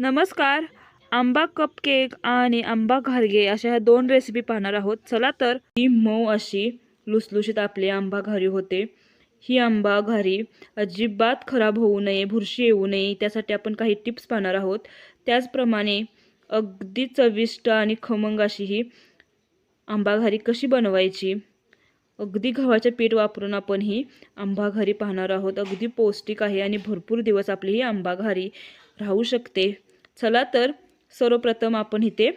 नमस्कार. आंबा कपकेक आणि आंबा घारगे अशा ह्या दोन रेसिपी पाहणार आहोत. चला तर ही मऊ अशी लुसलुशीत आपली आंबा घारी होते. ही आंबा घारी अजिबात खराब होऊ नये बुरशी येऊ नये त्यासाठी आपण काही टिप्स पाहणार आहोत. त्याचप्रमाणे अगदी चविष्ट आणि खमंग अशी ही आंबा घारी कशी बनवायची? अगदी गव्हाचे पीठ वापरून आपण ही आंबा घारी पाहणार आहोत. अगदी पौष्टिक आहे आणि भरपूर दिवस आपली ही आंबा घारी राहू शकते. चला तर सर्वप्रथम आपण इथे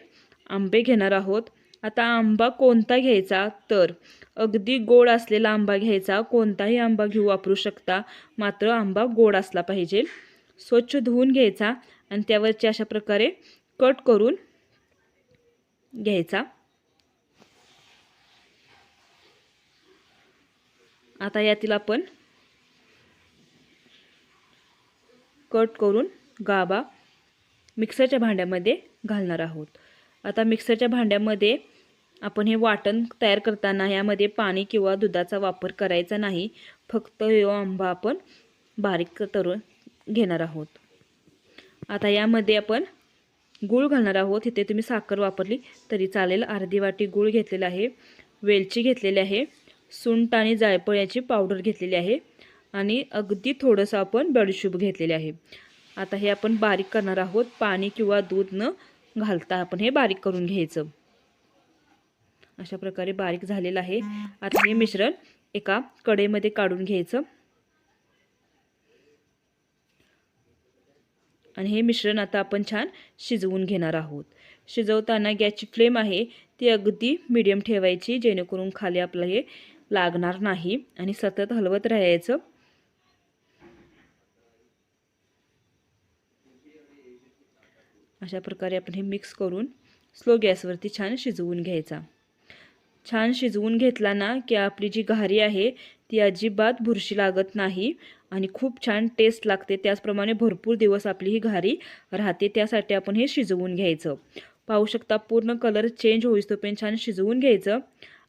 आंबे घेणार आहोत. आता आंबा कोणता घ्यायचा? तर अगदी गोड असलेला आंबा घ्यायचा. कोणताही आंबा घेऊ वापरू शकता. मात्र आंबा गोड असला पाहिजे. स्वच्छ धुवून घ्यायचा आणि त्यावरचे अशा प्रकारे कट करून घ्यायचा. आता यातील आपण कट करून गाबा मिक्सरच्या भांड्यामध्ये घालणार आहोत. आता मिक्सरच्या भांड्यामध्ये आपण हे वाटण तयार करताना यामध्ये पाणी किंवा दुधाचा वापर करायचा नाही. फक्त हे आंबा आपण बारीक तरून घेणार आहोत. आता यामध्ये आपण गूळ घालणार आहोत. इथे तुम्ही साखर वापरली तरी चालेल. अर्धी वाटी गूळ घेतलेला आहे. वेलची घेतलेली आहे. सुंट आणि जायफळ याची पावडर घेतलेली आहे. आणि अगदी थोडंसं आपण बडशूप घेतलेले आहे. आता हे आपण बारीक करणार आहोत. पाणी किंवा दूध न घालता आपण हे बारीक करून घ्यायचं. अशा प्रकारे बारीक झालेलं आहे. आता हे मिश्रण एका कडेमध्ये काढून घ्यायचं. आणि हे मिश्रण आता आपण छान शिजवून घेणार आहोत. शिजवताना गॅसची फ्लेम आहे ती अगदी मिडियम ठेवायची जेणेकरून खाली आपलं हे लागणार नाही आणि सतत हलवत राहायचं. अशा प्रकारे आपण हे मिक्स करून स्लो गॅसवरती छान शिजवून घ्यायचा. छान शिजवून घेतला ना की आपली जी घारी आहे ती अजिबात बुरशी लागत नाही आणि खूप छान टेस्ट लागते. त्याचप्रमाणे भरपूर दिवस आपली ही घारी राहते त्यासाठी आपण हे शिजवून घ्यायचं. पाहू शकता पूर्ण कलर चेंज होईस पण छान शिजवून घ्यायचं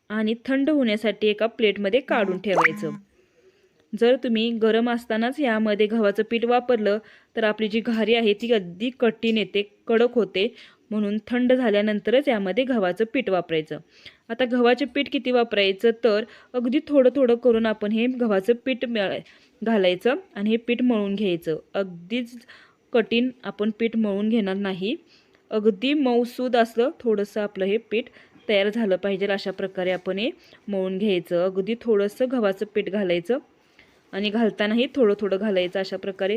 आणि थंड होण्यासाठी एका प्लेटमध्ये काढून ठेवायचं. जर तुम्ही गरम असतानाच यामध्ये गव्हाचं पीठ वापरलं तर आपली जी घारी आहे ती अगदी कठीण येते कडक होते. म्हणून थंड झाल्यानंतरच यामध्ये गव्हाचं पीठ वापरायचं. आता गव्हाचं पीठ किती वापरायचं? तर अगदी थोडं थोडं करून आपण हे गव्हाचं पीठ घालायचं आणि हे पीठ मळून घ्यायचं. अगदीच कठीण आपण पीठ मळून घेणार नाही. अगदी मऊसूद असलं थोडंसं आपलं हे पीठ तयार झालं पाहिजे अशा प्रकारे आपण हे मळून घ्यायचं. अगदी थोडंसं गव्हाचं पीठ घालायचं. आणि घालतानाही थोडं थोडं घालायचं अशा प्रकारे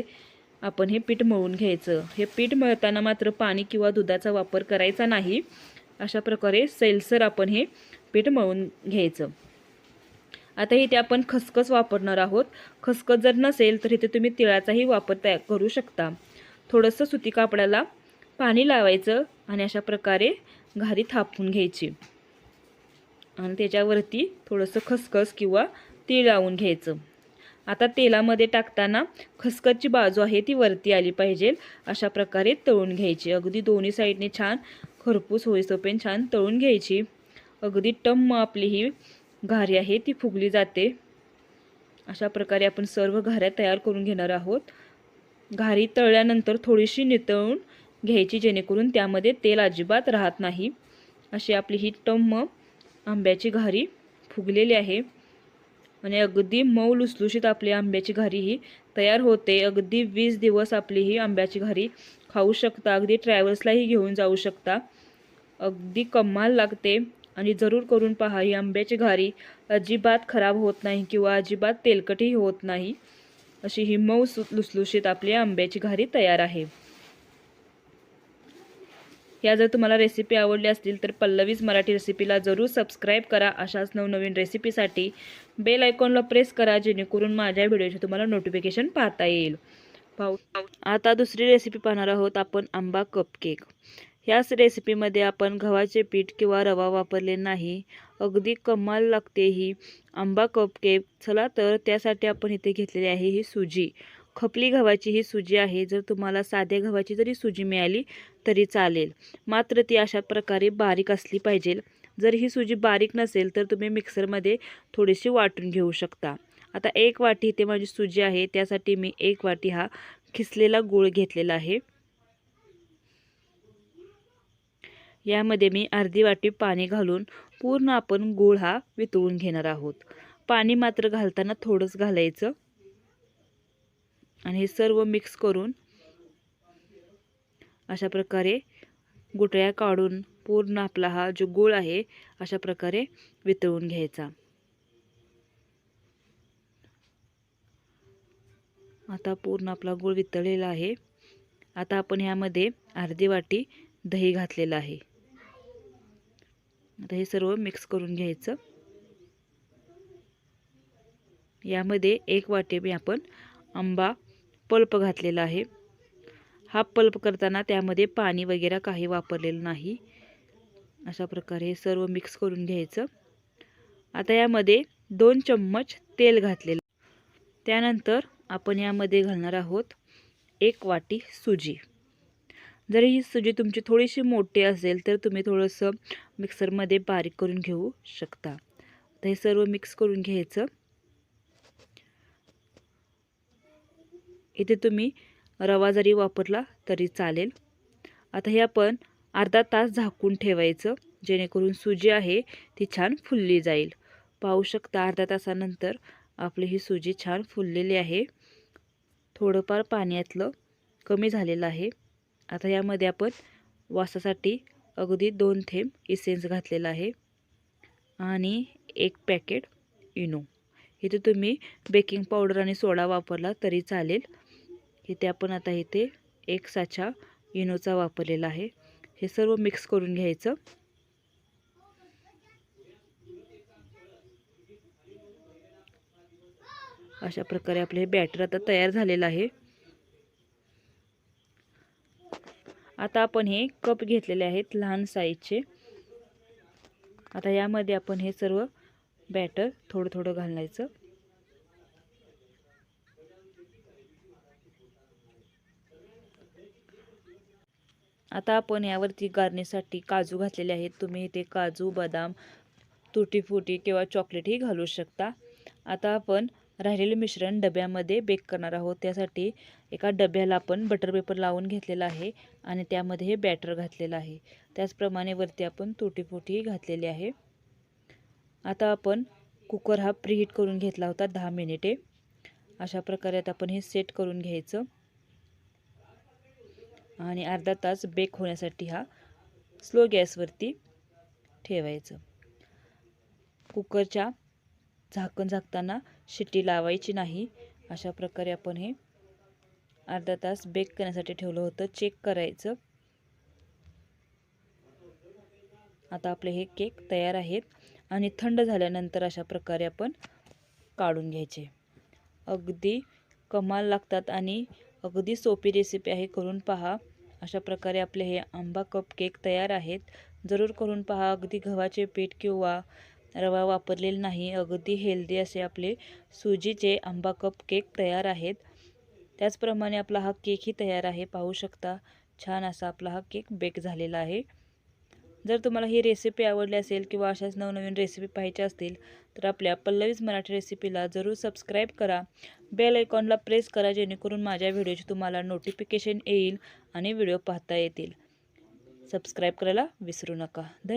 आपण हे पीठ मळून घ्यायचं. हे पीठ मळताना मात्र पाणी किंवा दुधाचा वापर करायचा नाही. अशा प्रकारे सैलसर आपण हे पीठ मळून घ्यायचं. आता इथे आपण खसखस वापरणार आहोत. खसखस जर नसेल तर इथे तुम्ही तिळाचाही वापर तयार करू शकता. थोडंसं सुती कापडाला पाणी लावायचं आणि अशा प्रकारे घारी थापून घ्यायची. आणि त्याच्यावरती थोडंसं खसखस किंवा तीळ लावून घ्यायचं. आता तेलामध्ये टाकताना खसखसची बाजू आहे ती वरती आली पाहिजे. अशा प्रकारे तळून घ्यायची. अगदी दोन्ही साईडने छान खरपूस होईसोपेन छान तळून घ्यायची. अगदी टम्म आपली ही घारी आहे ती फुगली जाते. अशा प्रकारे आपण सर्व घाऱ्या तयार करून घेणार आहोत. घारी तळल्यानंतर थोडीशी नितळून घ्यायची जेणेकरून त्यामध्ये तेल अजिबात राहत नाही. अशी आपली ही टम्म आंब्याची घारी फुगलेली आहे. म्हणजे अगदी मऊ लुसलुशीत आपली आंब्याची घारी ही तयार होते. अगदी वीस दिवस आपली ही आंब्याची घारी खाऊ शकता. अगदी ट्रॅव्हल्सलाही घेऊन जाऊ शकता. अगदी कमाल लागते. आणि जरूर करून पहा ही आंब्याची घारी अजिबात खराब होत नाही किंवा अजिबात तेलकटही होत नाही. अशी ही मऊ लुसलुशीत आपली आंब्याची घारी तयार आहे. या जर तुम्हाला रेसिपी आवडली असतील तर पल्लवीज मराठी रेसिपीला जरूर सबस्क्राईब करा. अशाच नवनवीन रेसिपीसाठी बेल आयकॉनला प्रेस करा जेणेकरून माझ्या व्हिडिओचे तुम्हाला नोटिफिकेशन पाहता येईल. पाहू. आता दुसरी रेसिपी पाहणार आहोत आपण आंबा कपकेक ह्याच रेसिपीमध्ये आपण गव्हाचे पीठ किंवा रवा वापरले नाही. अगदी कमाल लागते ही आंबा कपकेक चला तर त्यासाठी आपण इथे घेतलेली आहे ही सुजी. खपली गव्हाची ही सुजी आहे. जर तुम्हाला साध्या गव्हाची जरी सुजी मिळाली तरी चालेल. मात्र ती अशा प्रकारे बारीक असली पाहिजे. जर ही सुजी बारीक नसेल तर तुम्ही मिक्सरमध्ये थोडीशी वाटून घेऊ शकता. आता एक वाटी इथे माझी सुजी आहे त्यासाठी मी एक वाटी हा खिसलेला गूळ घेतलेला आहे. यामध्ये मी अर्धी वाटी पाणी घालून पूर्ण आपण गूळ हा वितळून घेणार आहोत. पाणी मात्र घालताना थोडंच घालायचं. आणि हे सर्व मिक्स करून अशा प्रकारे गुटळ्या काढून पूर्ण आपला हा जो गूळ आहे अशा प्रकारे वितळून घ्यायचा. आता पूर्ण आपला गूळ वितळलेला आहे. आता आपण ह्यामध्ये अर्धी वाटी दही घातलेलं आहे. आता हे सर्व मिक्स करून घ्यायचं. यामध्ये एक वाटी मी आपण आंबा पल्प घातलेला आहे. हा पल्प करताना त्यामध्ये पाणी वगैरे काही वापरलेलं नाही. अशा प्रकारे हे सर्व मिक्स करून घ्यायचं. आता यामध्ये दोन चम्मच तेल घातलेलं. त्यानंतर आपण यामध्ये घालणार आहोत एक वाटी सुजी. जर ही सुजी तुमची थोडीशी मोठी असेल तर तुम्ही थोडंसं मिक्सरमध्ये बारीक करून घेऊ शकता. तर हे सर्व मिक्स करून घ्यायचं. इथे तुम्ही रवा जरी वापरला तरी चालेल. आता हे आपण अर्धा तास झाकून ठेवायचं. जेणेकरून सुजी आहे ती छान फुलली जाईल. पाहू शकता अर्धा तासानंतर आपली ही सुजी छान फुललेली आहे. थोडंफार पाण्यातलं कमी झालेलं आहे. आता यामध्ये आपण वासासाठी अगदी दोन थेंब इसेन्स घातलेला आहे आणि एक पॅकेट इनो. इथे तुम्ही बेकिंग पावडर आणि सोडा वापरला तरी चालेल. इथे आपण आता इथे एक साचा इनोचा वापरलेला आहे. हे सर्व मिक्स करून घ्यायचं. अशा प्रकारे आपले हे बॅटर आता तयार झालेलं आहे. आता आपण हे कप घेतलेले आहेत लहान साईजचे आता यामध्ये आपण हे सर्व बॅटर थोडं थोडं घालायचं. आता आपण यावरती गारणीसाठी काजू घातलेले आहेत. तुम्ही इथे काजू बदाम तुटीफुटी किंवा चॉकलेटही घालू शकता. आता आपण राहिलेले मिश्रण डब्यामध्ये बेक करणार आहोत. त्यासाठी एका डब्याला आपण बटर पेपर लावून घेतलेला आहे आणि त्यामध्ये हे बॅटर घातलेलं आहे. त्याचप्रमाणे वरती आपण तुटीफुटीही घातलेली आहे. आता आपण कुकर हा प्रीहीट करून घेतला होता दहा मिनिटे अशा प्रकारे आता आपण हे सेट करून घ्यायचं. आणि अर्धा तास बेक होण्यासाठी हा स्लो गॅसवरती ठेवायचं. कुकरच्या झाकण झाकताना शिट्टी लावायची नाही. अशा प्रकारे आपण हे अर्धा तास बेक करण्यासाठी ठेवलं होतं. चेक करायचं. आता आपले हे केक तयार आहेत. आणि थंड झाल्यानंतर अशा प्रकारे आपण काढून घ्यायचे. अगदी कमाल लागतात आणि अगदी सोपी रेसिपी आहे. करून पहा. अशा प्रकारे आपले हे आंबा कप केक तयार आहेत. जरूर करून पहा. अगदी गव्हाचे पीठ किंवा रवा वापरलेला नाही. अगदी हेल्दी असे आपले सुजीचे आंबा कप केक तयार आहेत. त्याचप्रमाणे आपला हा केकही तयार आहे. पाहू शकता. छान असा आपला हा केक बेक झालेला आहे. जर तुम्हाला ही रेसिपी आवडली असेल किंवा अशाच नवनवीन रेसिपी पाहायच्या असतील तर आपल्या पल्लवीज मराठी रेसिपीला जरूर सबस्क्राईब करा. बेल आयकॉनला प्रेस करा जेणेकरून माझ्या व्हिडिओची तुम्हाला नोटिफिकेशन येईल आणि व्हिडिओ पाहता येतील. सबस्क्राईब करायला विसरू नका. धन्यवाद